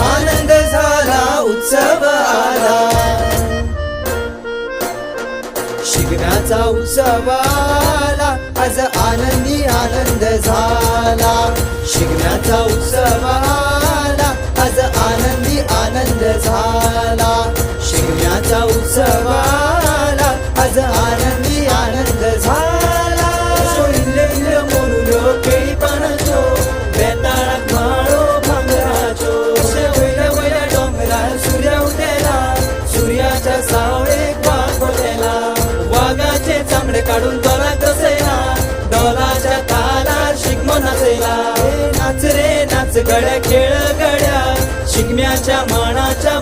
आनंद झाला उत्सव आला. शिकण्याचा उत्सव आला आज आनंदी आनंद झाला. शिकण्याचा उत्सव आला आज आनंदी आनंद झाला. शिकण्याचा उत्सव काढून दोलाक दसेला डोलाच्या तालार शिगमो नाचेला नाच रे नाच गड्या खेळ गड्या. शिगम्याच्या मानाच्या